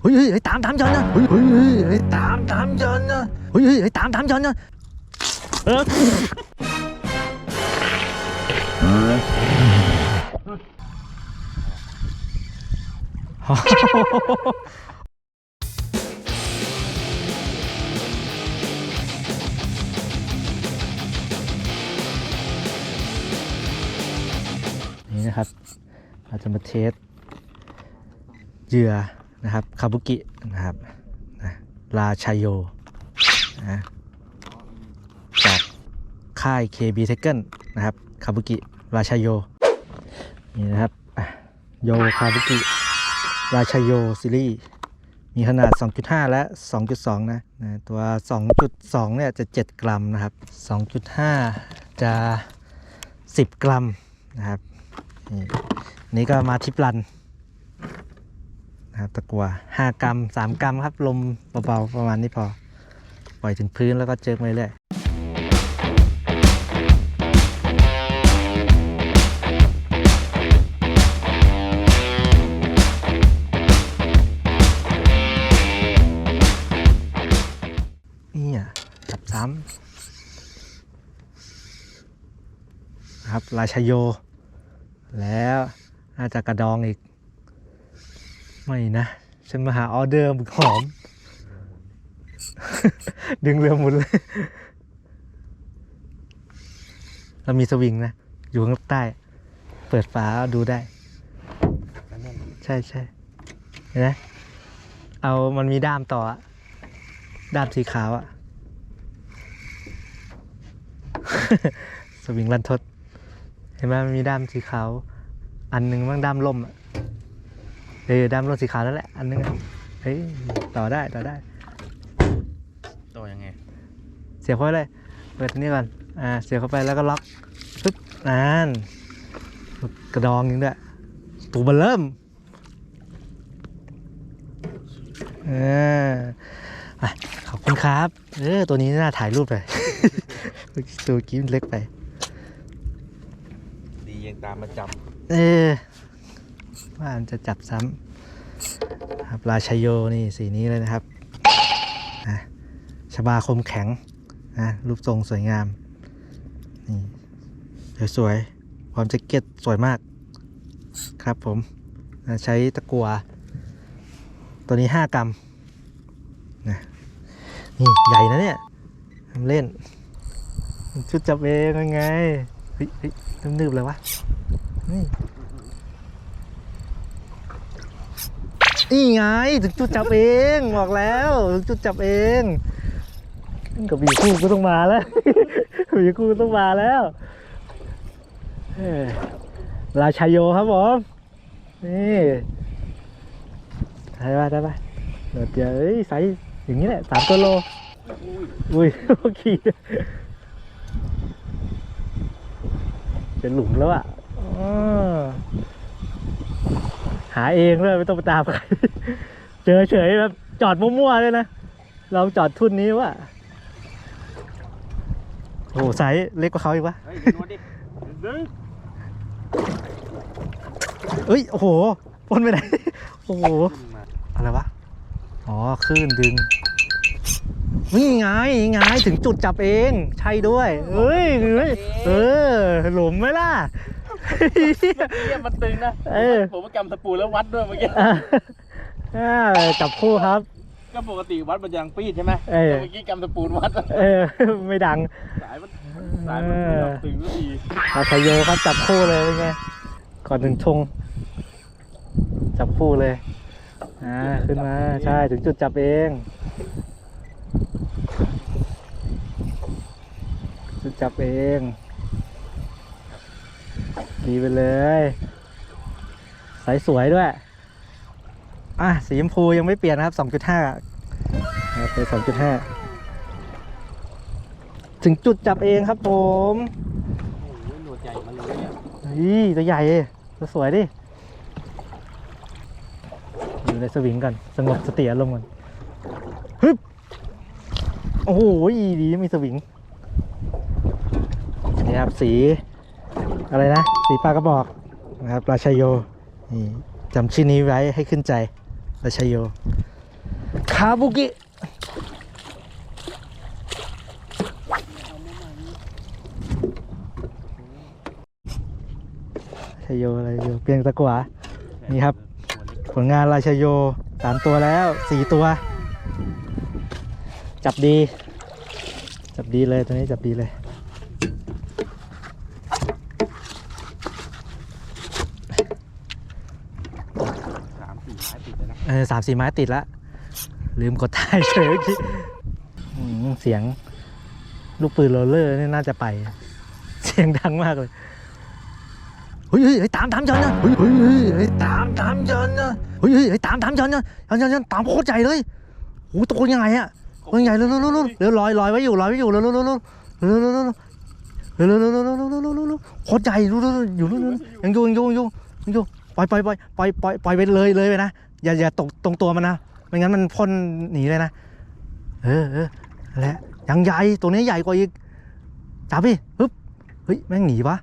เฮ้ยเฮ้ยตามตามจอนนะเฮ้ยเฮ้ยเฮ้ยตามตามจอนนะเฮ้ยเฮ้ยเฮ้ยตามตามจอนนะเออนี่นะครับ เราจะมาเทสเหยื่อ นะครับคาบุกินะครับนะราชายโยนะจากค่าย KB t e k e n นะครับคาบุกิราชายโยนี่นะครับโยคาบุกิราชายโยซีรีส์มีขนาด 2.5 และ 2.2 นะนะ ตัว 2.2 เนี่ยจะ 7 กรัมนะครับ 2.5 จะ 10 กรัมนะครับ นี่นี่ก็มาทิปรัน นะครับตะกัว5กรัม3กรัมครับลมเบาๆประมาณนี้พอ ปล่อยถึงพื้นแล้วก็เจิกไปเรื่อยนี่อะจับซ้ำครับราชโย แล้วน่าจะกระดองอีก ไม่นะ ฉันมาหาออเดอร์หมึกหอม ดึงเรือหมุนเลย เรามีสวิงนะ อยู่ข้างใต้ เปิดฝาดูได้ ใช่ใช่เห็นไหมเอามันมีด้ามต่ออะด้ามสีขาวอะสวิงลันทด เห็นไหมมันมีด้ามสีขาว อันหนึ่งมั่งด้ามล่มอะ เออดำรถสีขาวนั่นแหละอันนึงอะเฮ้ยต่อได้ต่อได้ตัวยังไง เสียบเข้าไปเลยเปิดอันนี้ก่อนอ่าเสียบเข้าไปแล้วก็ล็อกปึ๊บนั่นกระดองยิงด้วยตูมันเริ่มเอออะขอบคุณครับ เออ ตัวนี้น่าถ่ายรูปเลย ตัวกี้มันเล็กไป ดียังตามมาจับ เออ ว่าจะจับซ้ำครับราชโยนี่สีนี้เลยนะครับนะชบาคมแข็งนะรูปทรงสวยงามนี่สวยๆพร้อมแจ็คเก็ตสวยมากครับผมนะใช้ตะกัว ตัวนี้ 5 กรัมนะนี่ใหญ่นะเนี่ยทำเล่น ชุดจับเองยังไงเฮ้ยนึบๆเลยวะนี่ นี่ไงถึงจุดจับเองบอกแล้วถึงจุดจับเองกับบีคู่ก็ต้องมาแล้วบีคู่ต้องมาแล้วราชายโยครับผมนี่ได้ปะได้ปะเดี๋ยวเดี๋ยวเอ้ยใส่อย่างนี้แหละสามตัวโลอุ้ยโอเคเป็นหลุมแล้วอะอ๋อ หาเองเลยไม่ต้องไปตามใคร เจอเฉยแบบจอดมั่วๆเลยนะ เราจอดทุ่นนี้ว่ะโอ้โหไซส์เล็กกว่าเขาอีกวะเฮ้ยนวดดิดึงเอ้ย โอ้โหพ่นไปไหน โอ้โห ขึ้นมาอะไรวะ อ๋อคลื่นดึง นี่ไงนี่ไงถึงจุดจับเอง ใช่ด้วย เอ้ยเอ้ยเออ หลุมไหมล่ะ เนี่ยมันตึงนะเออ ผมมากำตะปูแล้ววัดด้วยเมื่อกี้อะอ่าจับคู่ครับ ก็ปกติวัดมันยางปีดใช่ไหมเออ แต่เมื่อกี้กำตะปูวัดเออ ไม่ดัง สายมันสายมันไม่ยอมตึงสักทีอาชายโยครับจับคู่เลยเป็นไงก่อนถึงชง จับคู่เลยอ่าขึ้นมาใช่ถึงจุดจับเอง จุดจับเอง ดีไปเลย สายสวยด้วย อะ สีชมพูยังไม่เปลี่ยนนะครับ 2.5ครับเป็น2.5 ถึงจุดจับเองครับผมโอ้ยหนวดใหญ่มาเลยเนี่ตัวใหญ่ตัวสวยดิ อยู่ในสวิงก่อน สงบสติอารมณ์ก่อนฮึบโอ้โหดีมีสวิงนี่ครับสี อะไรนะ สีปลากระบอกนะครับราชายโยนี่จำชื่อนี้ไว้ให้ขึ้นใจราชโยคาบุกิชโยอะไรโยเปลียงตะกวานี่ครับ ผลงานราชโยสามตัวแล้วสี่ตัว จับดี จับดีเลยตัวนี้จับดีเลย สามสี่ไม้ติด เลยนะเออสามสี่ไม้ติดละลืมกดถ่ายเฉยเมื่อกี้อืมเสียง ลูกปืนโรลเลอร์นี่น่าจะไป เสียงดังมากเลยเฮ้ยเฮ้ยเฮ้ยตามตามจอนนะเฮ้ยเฮ้ยเฮ้ยเฮ้ยตามตามจอนนะเฮ้ยเฮ้ยเฮ้ยตามตามจอนนะจอนจอนจอนตามโคตรใหญ่เลยโอ้โหตัวยังไงอะตัวใหญ่เร็วเร็วเร็วเร็วเร็วลอยลอยไว้อยู่ลอยไว้อยู่เร็วเร็วเร็วเร็วเร็วเร็วเร็วเร็วเร็วเร็วเร็วเร็วเร็วเร็วเร็วเร็วเร็วโคตรใหญ่ดูดูดูอยู่นู่นนู่นยังอยู่ยังอยู่ยังอยู่ยังอยู่ปล่อยปล่อยปล่อยปล่อยปล่อยปล่อยไปเลยเลยไปนะ อย่าอย่าตกตรงตัวมันนะไม่งั้นมันพ่นหนีเลยนะเออเออและยังใหญ่ตัวนี้ใหญ่กว่าอีกจับดิฮึบเฮ้ยแม่งหนีวะ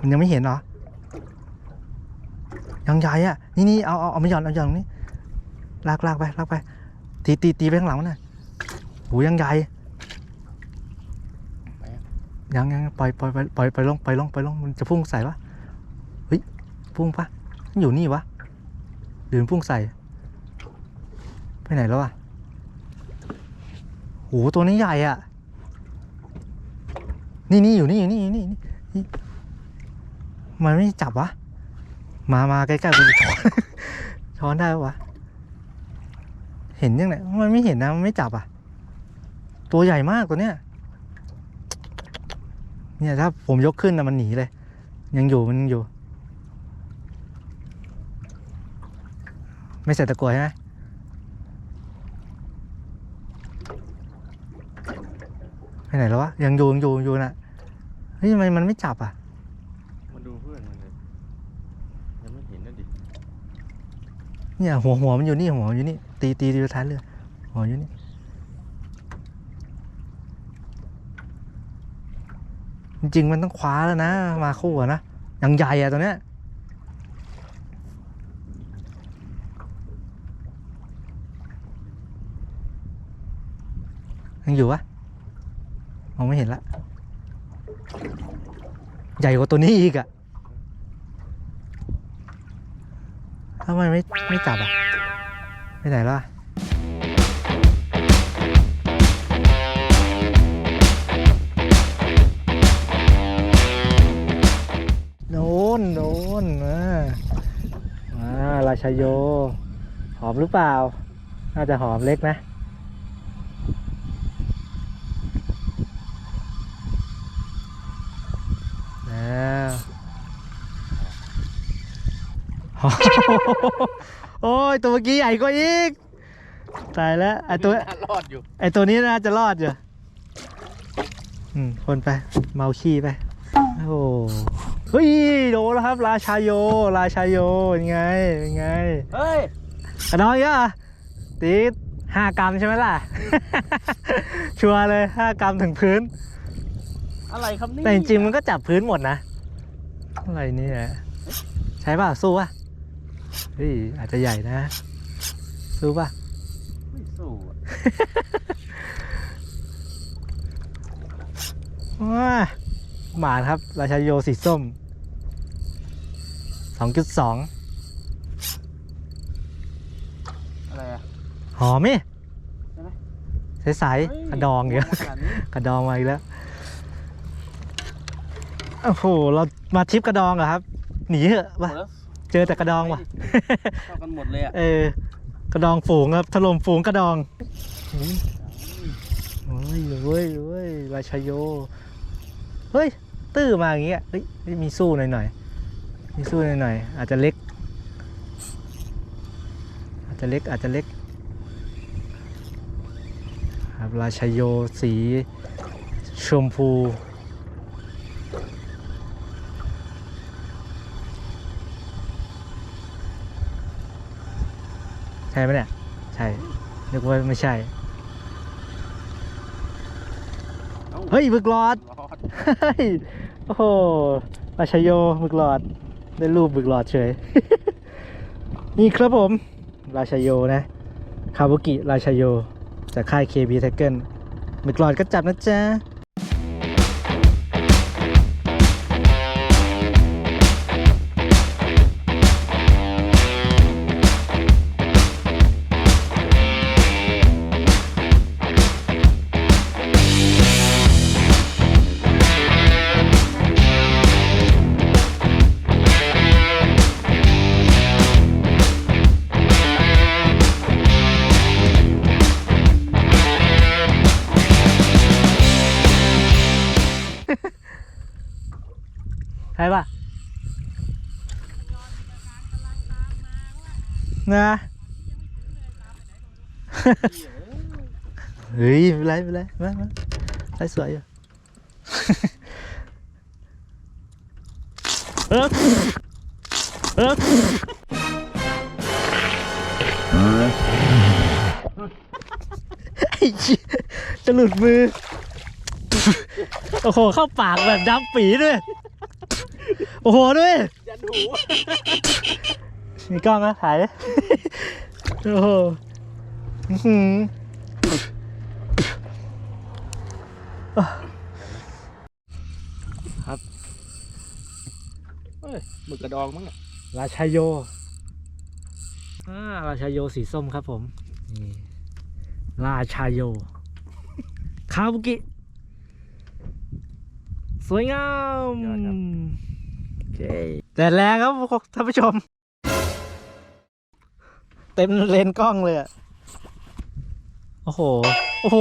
มันยังไม่เห็นเหรอยังใหญ่อะนี่นี่เอาเอาเอามาหย่อนเอาหย่อนนี้ลากลากไปลากไปตีตีตีไปข้างหลังน่ะโหยังใหญ่ยังยังปล่อยปล่อยปล่อยปล่อยปลงปล่อยลงปล่อยลงมันจะพุ่งใส่ปะ พุ่งปะมันอยู่นี่วะหรือพุ่งใส่ ไปไหนแล้วอะโหตัวนี้ใหญ่อะนี่นี่อยู่นี่อยู่นี่อยู่นี่นี่มันไม่จับวะ มามาใกล้ๆกูช้อนช้อนได้ปะวะ เห็นยังไงมันไม่เห็นนะมันไม่จับอะ ตัวใหญ่มากตัวเนี้ยเนี่ยถ้าผมยกขึ้นนะมันหนีเลย ยังอยู่มันยังอยู่ ไม่ใส่ตะกรวยใช่ไหมไปไหนแล้ววะยังอยู่ยังอยู่ยังอยู่นะเฮ้ยทำไมมันไม่จับอะมันดูเพื่อนมันเลยยังไม่เห็นนะดิเนี่ยหัวหัวมันอยู่นี่หัวมันอยู่นี่ตีตีตีท้ายเรือหัวอยู่นี่จริงๆมันต้องคว้าแล้วนะมาคู่อะนะยังใหญ่อะตัวเนี้ย ยังอยู่ปะมองไม่เห็นละ ใหญ่กว่าตัวนี้อีกอะทำไมไม่ไม่จับอะไปไหนแล้วอะโดนโดนมามาราชโย หอมหรือเปล่า น่าจะหอมเล็กนะ แล้ว โอ้ยตัวเมื่อกี้ใหญ่กว่าอีก ตายแล้วไอตัวรอดอยู่ ไอตัวนี้น่าจะรอดอยู่อืมคนไป เมาขี้ไป โอ้โหเฮ้ยโดนแล้วครับ ราชาโย ราชาโยเป็นไงเป็นไง เฮ้ยกระน้อยก็ตีห้ากรัมใช่ไหมล่ะ ชัวร์เลยห้ากรัมถึงพื้น อะไรครับนี่แต่จริงๆมันก็จับพื้นหมดนะ อะไรเนี่ยใช่ป่ะสู้ป่ะ เฮ้ยอาจจะใหญ่นะ สู้ป่ะ ไม่สู้อะว้าหมานครับ ราชาโยสีส้ม 2.2 อะไรอะหอมไหมใช่ไหม ใสๆกระดองเยอะขนาดนี้กระดองมาอีกแล้ว โอ้โห เรามาทริปกระดองเหรอครับ หนีเหอะหมวะดแล้ว เจอแต่กระดองว่ะเท่ากันหมดเลยอะเออ กระดองฝูงครับถล่มฝูงกระดองโอ้ยเว้ยเว้ยราชโย เฮ้ย ตื้อมาอย่างเงี้ย เฮ้ยเฮ้ยมีสู้หน่อยหน่อยๆมีสู้หน่อยหน่อยๆอาจจะเล็ก อาจจะเล็ก อาจจะเล็ก ครับราชโยสีชมพู ใช่ไหมเนี่ย ใช่ นึกว่าไม่ใช่ เฮ้ยบึกหลอด เฮ้ย โอ้โหราชโยมึกหลอด ได้รูปบึกหลอดเฉย นี่ครับผม ราชโยนะ คาบุกิ ราชโย จากค่าย KB t a g g e r บึกหลอดก็จับนะจ๊ะ ช่ปะนะเฮ้ยไม่เป็นไรไม่เป็นไรมามาไล่สวยอยู่เออเออไอ้เหี้ยจะหลุดมือ โอ้โห เข้าปากแบบดำปีด้วย โอ้โหด้วยยันหูมีกล้องนะถ่ายเลยโอ้โหอื้อหือเฮ้ยหมึกกระดองมั้งอะราชาโยอ่าราชาโยสีส้มครับผมนี่ราชาโย คาบุกิ สวยงามโอเค แต่แรงครับท่านผู้ชม เต็มเลนกล้องเลยอะโอ้โห โอ้โห